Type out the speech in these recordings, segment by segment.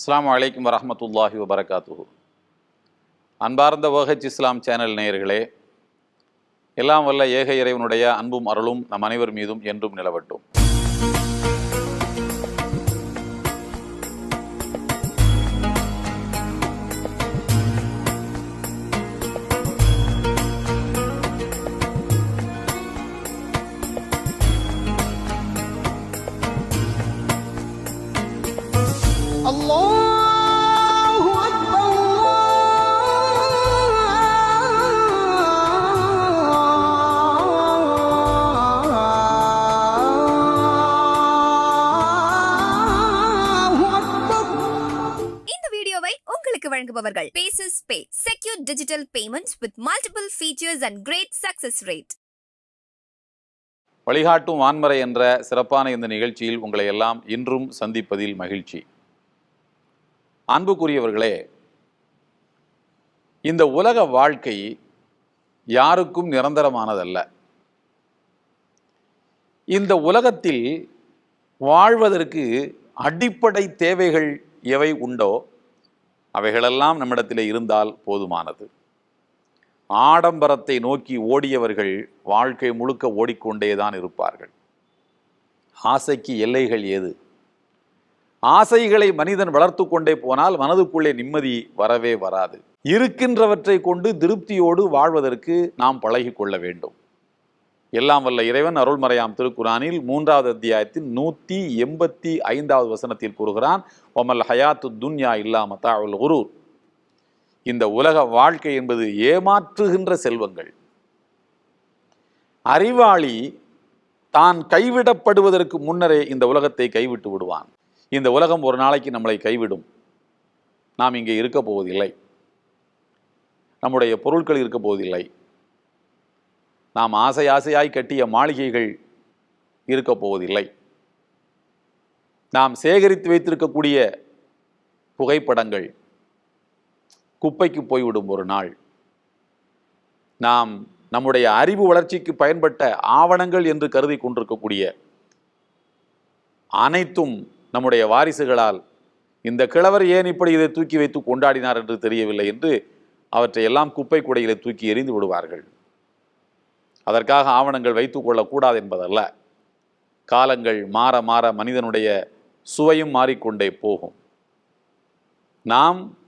அஸ்லாம் வலைக்கம் வரமத்துல்லாஹி வபரகாத்துஹு. அன்பார்ந்த வஹஜ் இஸ்லாம் சேனல் நேயர்களே எல்லாம் வல்ல ஏக இறைவனுடைய அன்பும் அருளும் நம் அனைவர் மீதும் என்றும் நிலவட்டும். Secure digital payments with multiple features and great success rate வழிகாட்டும் வான்மறை என்ற சிறப்பான இந்த நிகழ்ச்சியில் உங்களை எல்லாம் இன்றும் சந்திப்பதில் மகிழ்ச்சி. அன்புக்குரியவர்களே இந்த உலக வாழ்க்கை யாருக்கும் நிரந்தரமானதல்ல. இந்த உலகத்தில் வாழ்வதற்கு அடிப்படை தேவைகள் எவை உண்டோ அவைகளெல்லாம் நம்மிடத்தில் இருந்தால் போதுமானது. ஆடம்பரத்தை நோக்கி ஓடியவர்கள் வாழ்க்கை முழுக்க ஓடிக்கொண்டே தான் இருப்பார்கள். ஆசைக்கு எல்லைகள் ஏது? ஆசைகளை மனிதன் வளர்த்து கொண்டே போனால் மனதுக்குள்ளே நிம்மதி வரவே வராது. இருக்கின்றவற்றை கொண்டு திருப்தியோடு வாழ்வதற்கு நாம் பழகி கொள்ள வேண்டும். எல்லாம் வல்ல இறைவன் அருள்மறையாம் திருக்குரானில் மூன்றாவது அத்தியாயத்தின் நூற்றி எண்பத்தி ஐந்தாவது வசனத்தில் கூறுகிறான் ஒமல் ஹயாத்து துன்யா இல்லாம தாவல் குரூர். இந்த உலக வாழ்க்கை என்பது ஏமாற்றுகின்ற செல்வங்கள். அறிவாளி தான் கைவிடப்படுவதற்கு முன்னரே இந்த உலகத்தை கைவிட்டு விடுவான். இந்த உலகம் ஒரு நாளைக்கு நம்மளை கைவிடும். நாம் இங்கே இருக்க போவதில்லை. நம்முடைய பொருட்கள் இருக்க போவதில்லை. நாம் ஆசை ஆசையாய் கட்டிய மாளிகைகள் இருக்க போவதில்லை. நாம் சேகரித்து வைத்திருக்கக்கூடிய புகைப்படங்கள் குப்பைக்கு போய்விடும் ஒரு நாள். நாம் நம்முடைய அறிவு வளர்ச்சிக்கு பயன்பட்ட ஆவணங்கள் என்று கருதி கொண்டிருக்கக்கூடிய அனைத்தும் நம்முடைய வாரிசுகளால் இந்த கிழவர் ஏன் இப்படி இதை தூக்கி வைத்து கொண்டாடினார் என்று தெரியவில்லை என்று அவற்றை எல்லாம் குப்பை குடையிலே தூக்கி எறிந்து விடுவார்கள். அதற்காக ஆவணங்கள் வைத்துக் கொள்ளக்கூடாது என்பதல்ல. காலங்கள் மாற மாற மனிதனுடைய சுவையும் மாறிக்கொண்டே போகும். நாம்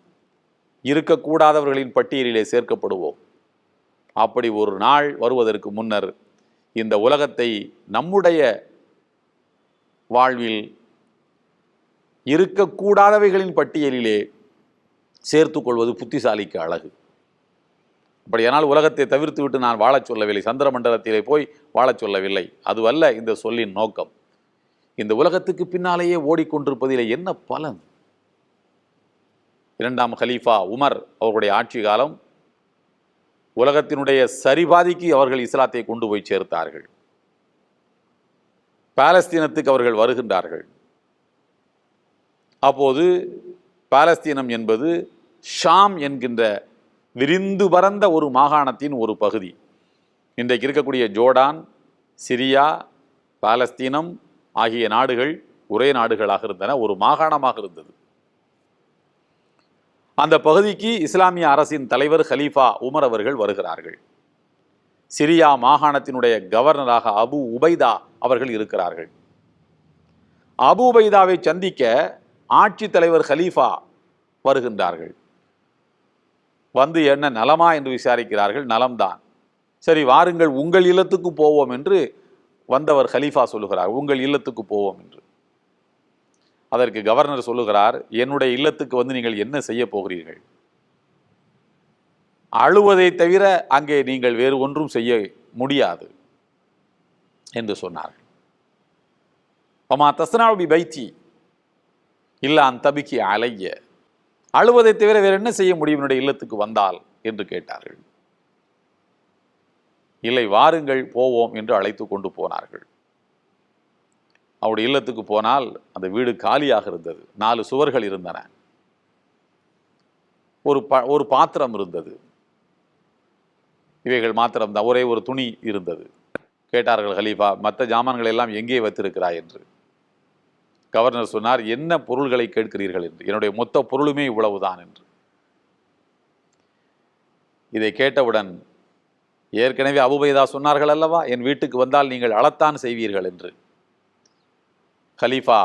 இருக்கக்கூடாதவர்களின் பட்டியலிலே சேர்க்கப்படுவோம். அப்படி ஒரு நாள் வருவதற்கு முன்னர் இந்த உலகத்தை நம்முடைய வாழ்வில் இருக்கக்கூடாதவைகளின் பட்டியலிலே சேர்த்து கொள்வது புத்திசாலிக்கு அழகு. அப்படியானால் உலகத்தை தவிர்த்து விட்டு நான் வாழச் சொல்லவில்லை. சந்திர மண்டலத்திலே போய் வாழச் சொல்லவில்லை. அதுவல்ல இந்த சொல்லின் நோக்கம். இந்த உலகத்துக்கு பின்னாலேயே ஓடிக்கொண்டிருப்பதிலே என்ன பலன்? இரண்டாம் ஹலீஃபா உமர் அவர்களுடைய ஆட்சி காலம் உலகத்தினுடைய சரிபாதிக்கு அவர்கள் இஸ்லாத்தை கொண்டு போய் சேர்த்தார்கள். பாலஸ்தீனத்துக்கு அவர்கள் வருகின்றார்கள். அப்போது பாலஸ்தீனம் என்பது ஷாம் என்கின்ற விரிந்து பரந்த ஒரு மாகாணத்தின் ஒரு பகுதி. இன்றைக்கு இருக்கக்கூடிய ஜோர்டான் சிரியா பாலஸ்தீனம் ஆகிய நாடுகள் ஒரே நாடுகளாக இருந்தன ஒரு மாகாணமாக இருந்தது. அந்த பகுதிக்கு இஸ்லாமிய அரசின் தலைவர் ஹலீஃபா உமர் அவர்கள் வருகிறார்கள். சிரியா மாகாணத்தினுடைய கவர்னராக அபு உபைதா அவர்கள் இருக்கிறார்கள். அபு உபைதாவை சந்திக்க ஆட்சித் தலைவர் ஹலீஃபா வருகின்றார்கள். வந்து என்ன நலமா என்று விசாரிக்கிறார்கள் நலம்தான். சரி வாருங்கள் உங்கள் இல்லத்துக்கு போவோம் என்று வந்தவர் ஹலீஃபா சொல்லுகிறார். உங்கள் இல்லத்துக்கு போவோம் என்று. அதற்கு கவர்னர் சொல்லுகிறார் என்னுடைய இல்லத்துக்கு வந்து நீங்கள் என்ன செய்ய போகிறீர்கள்? அழுவதை தவிர அங்கே நீங்கள் வேறு ஒன்றும் செய்ய முடியாது என்று சொன்னார்கள். அம்மா தஸ்னாபி பைத்தி அந்த தம்பிக்கு அலைய அழுவதை தவிர வேறு என்ன செய்ய முடியும் என்னுடைய இல்லத்துக்கு வந்தால்? என்று கேட்டார்கள். இல்லை வாருங்கள் போவோம் என்று அழைத்து கொண்டு போனார்கள். அவருடைய இல்லத்துக்கு போனால் அந்த வீடு காலியாக இருந்தது. நாலு சுவர்கள் இருந்தன. ஒரு ப ஒரு பாத்திரம் இருந்தது. இவைகள் மாத்திரம்தான். ஒரே ஒரு துணி இருந்தது. கேட்டார்கள் ஹலீஃபா மற்ற ஜாமான்கள் எல்லாம் எங்கே வைத்திருக்கிறாய்? என்று. கவர்னர் சொன்னார் என்ன பொருள்களை கேட்கிறீர்கள்? என்று. என்னுடைய மொத்த பொருளுமே இவ்வளவுதான் என்று. இதை கேட்டவுடன் ஏற்கனவே அபுபைதா சொன்னார்கள் அல்லவா? என் வீட்டுக்கு வந்தால் நீங்கள் அளத்தான் செய்வீர்கள் என்று. கலீஃபா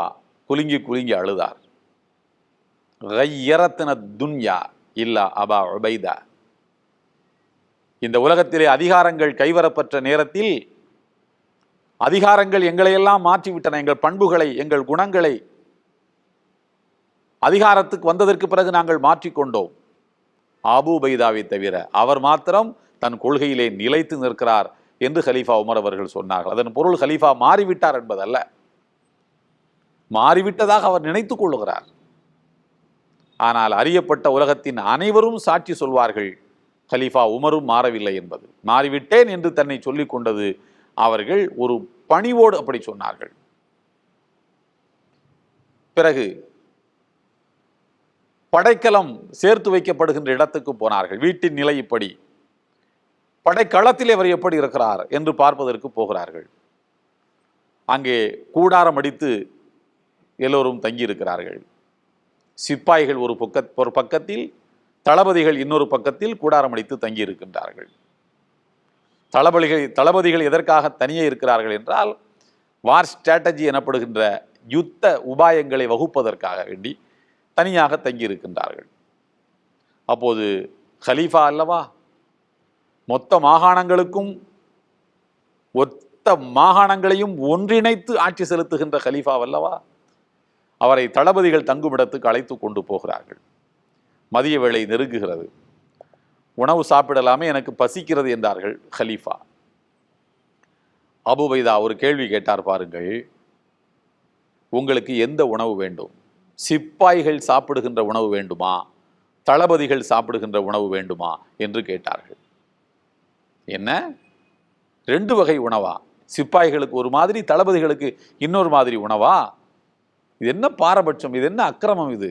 குலுங்கி குலுங்கி அழுதார். கையரத்தின துன்யா இல்லா அபா உபைதா. இந்த உலகத்திலே அதிகாரங்கள் கைவரப்பட்ட நேரத்தில் அதிகாரங்கள் எங்களையெல்லாம் மாற்றிவிட்டன எங்கள் பண்புகளை எங்கள் குணங்களை அதிகாரத்துக்கு வந்ததற்கு பிறகு நாங்கள் மாற்றிக்கொண்டோம். ஆபு உபைதாவை தவிர அவர் மாத்திரம் தன் கொள்கையிலே நிலைத்து நிற்கிறார் என்று ஹலீஃபா உமர் அவர்கள் சொன்னார்கள். அதன் பொருள் ஹலீஃபா மாறிவிட்டார் என்பதல்ல. மாறிவிட்டதாக அவர் நினைத்துக் கொள்ளுகிறார். ஆனால் அறியப்பட்ட உலகத்தின் அனைவரும் சாட்சி சொல்வார்கள் கலீஃபா உமரும் மாறவில்லை என்பது. மாறிவிட்டேன் என்று தன்னை சொல்லிக் கொண்டது அவர்கள் ஒரு பணிவோடு அப்படி சொன்னார்கள். பிறகு படைக்கலம் சேர்த்து வைக்கப்படுகின்ற இடத்துக்கு போனார்கள். வீட்டின் நிலை இப்படி. படைக்களத்தில் அவர் எப்படி இருக்கிறார் என்று பார்ப்பதற்கு போகிறார்கள். அங்கே கூடாரம் அடித்து எல்லோரும் தங்கியிருக்கிறார்கள். சிப்பாய்கள் ஒரு பக்க ஒரு பக்கத்தில் தளபதிகள் இன்னொரு பக்கத்தில் கூடாரம் அடித்து தங்கியிருக்கின்றார்கள். தளபதிகள் தளபதிகள் எதற்காக தனியே இருக்கிறார்கள் என்றால் வார் ஸ்ட்ராட்டஜி எனப்படுகின்ற யுத்த உபாயங்களை வகுப்பதற்காக வேண்டி தனியாக தங்கியிருக்கின்றார்கள். அப்போது கலீஃபா அல்லவா? மொத்த மாகாணங்களுக்கும் ஒத்த மாகாணங்களையும் ஒன்றிணைத்து ஆட்சி செலுத்துகின்ற கலீஃபா அல்லவா? அவரை தளபதிகள் தங்குமிடத்துக்கு அழைத்து கொண்டு போகிறார்கள். மதிய வேளை நெருங்குகிறது. உணவு சாப்பிடலாமே எனக்கு பசிக்கிறது என்றார்கள் ஹலீஃபா. அபுபைதா ஒரு கேள்வி கேட்டார் பாருங்கள். உங்களுக்கு எந்த உணவு வேண்டும்? சிப்பாய்கள் சாப்பிடுகின்ற உணவு வேண்டுமா? தளபதிகள் சாப்பிடுகின்ற உணவு வேண்டுமா? என்று கேட்டார்கள். என்ன? ரெண்டு வகை உணவா? சிப்பாய்களுக்கு ஒரு மாதிரி தளபதிகளுக்கு இன்னொரு மாதிரி உணவா? இது என்ன பாரபட்சம்? இது என்ன அக்கிரமம் இது?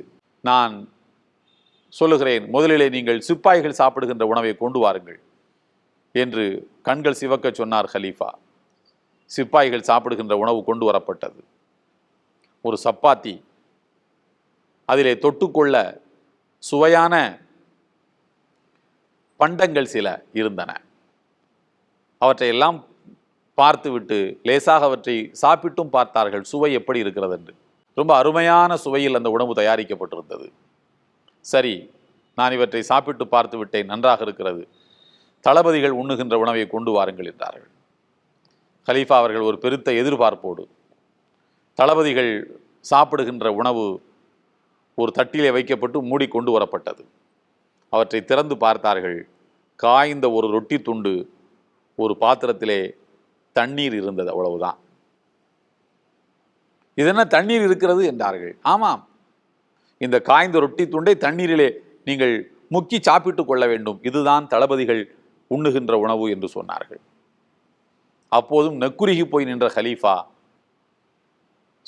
நான் சொல்லுகிறேன் முதலிலே நீங்கள் சிப்பாய்கள் சாப்பிடுகின்ற உணவை கொண்டு வாருங்கள் என்று கண்கள் சிவக்க சொன்னார் ஹலீஃபா. சிப்பாய்கள் சாப்பிடுகின்ற உணவு கொண்டு வரப்பட்டது. ஒரு சப்பாத்தி அதிலே தொட்டுக்கொள்ள சுவையான பண்டங்கள் சில இருந்தன. அவற்றையெல்லாம் பார்த்துவிட்டு லேசாக அவற்றை சாப்பிட்டும் பார்த்தார்கள் சுவை எப்படி இருக்கிறது என்று. ரொம்ப அருமையான சுவையில் அந்த உணவு தயாரிக்கப்பட்டிருந்தது. சரி நான் இவற்றை சாப்பிட்டு பார்த்து விட்டேன் நன்றாக இருக்கிறது. தளபதிகள் உண்ணுகின்ற உணவை கொண்டு வாருங்கள் என்றார்கள். கலீஃபா அவர்கள் ஒரு பெருத்த எதிர்பார்ப்போடு தளபதிகள் சாப்பிடுகின்ற உணவு ஒரு தட்டிலே வைக்கப்பட்டு மூடி கொண்டு வரப்பட்டது. அவற்றை திறந்து பார்த்தார்கள். காய்ந்த ஒரு ரொட்டி துண்டு ஒரு பாத்திரத்திலே தண்ணீர் இருந்தது அவ்வளவுதான். இதென்ன தண்ணீர் இருக்கிறது என்றார்கள். ஆமாம். இந்த காய்ந்த ரொட்டி துண்டை தண்ணீரிலே நீங்கள் முக்கி சாப்பிட்டு கொள்ள வேண்டும். இதுதான் தளபதிகள் உண்ணுகின்ற உணவு என்று சொன்னார்கள். அப்போதும் நெக்குருகி போய் நின்ற ஹலீஃபா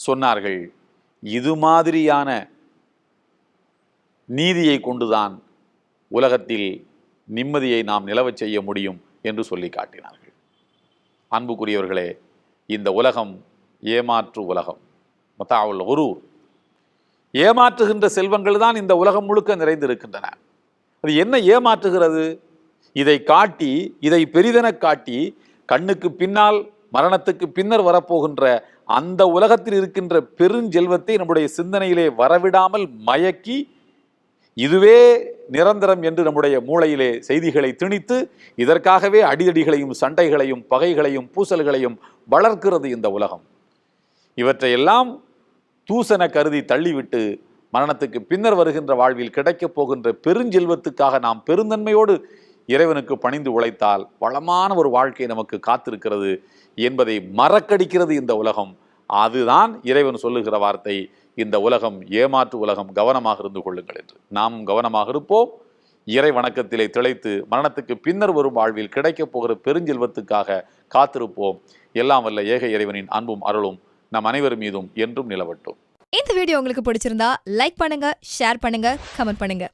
சொன்னார்கள் இது மாதிரியான நீதியை கொண்டுதான் உலகத்தில் நிம்மதியை நாம் நிலவச் செய்ய முடியும் என்று சொல்லி காட்டினார்கள். அன்புக்குரியவர்களே இந்த உலகம் ஏமாற்று உலகம். மத்தாவுல் ஒரூர் ஏமாற்றுகின்ற செல்வங்கள் தான் இந்த உலகம் முழுக்க நிறைந்திருக்கின்றன. அது என்ன ஏமாற்றுகிறது? இதை காட்டி இதை பெரிதென காட்டி கண்ணுக்கு பின்னால் மரணத்துக்கு பின்னர் வரப்போகின்ற அந்த உலகத்தில் இருக்கின்ற பெருஞ்செல்வத்தை நம்முடைய சிந்தனையிலே வரவிடாமல் மயக்கி இதுவே நிரந்தரம் என்று நம்முடைய மூளையிலே செய்திகளை திணித்து இதற்காகவே அடிதடிகளையும் சண்டைகளையும் பகைகளையும் பூசல்களையும் வளர்க்கிறது இந்த உலகம். இவற்றையெல்லாம் தூசன கருதி தள்ளிவிட்டு மரணத்துக்கு பின்னர் வருகின்ற வாழ்வில் கிடைக்கப் போகின்ற பெருஞ்செல்வத்துக்காக நாம் பெருந்தன்மையோடு இறைவனுக்கு பணிந்து உழைத்தால் வளமான ஒரு வாழ்க்கை நமக்கு காத்திருக்கிறது என்பதை மறக்கடிக்கிறது இந்த உலகம். அதுதான் இறைவன் சொல்லுகிற வார்த்தை. இந்த உலகம் ஏமாற்று உலகம். கவனமாக இருந்து கொள்ளுங்கள் என்று. நாமும் கவனமாக இருப்போம். இறை வணக்கத்திலே திளைத்து மரணத்துக்கு பின்னர் வரும் வாழ்வில் கிடைக்கப் போகிற பெருஞ்செல்வத்துக்காக காத்திருப்போம். எல்லாம் வல்ல ஏக இறைவனின் அன்பும் அருளும். நம் அனைவர் மீதும் என்றும் நிலவட்டும். இந்த வீடியோ உங்களுக்கு பிடிச்சிருந்தா லைக் பண்ணுங்க ஷேர் பண்ணுங்க கமெண்ட் பண்ணுங்க.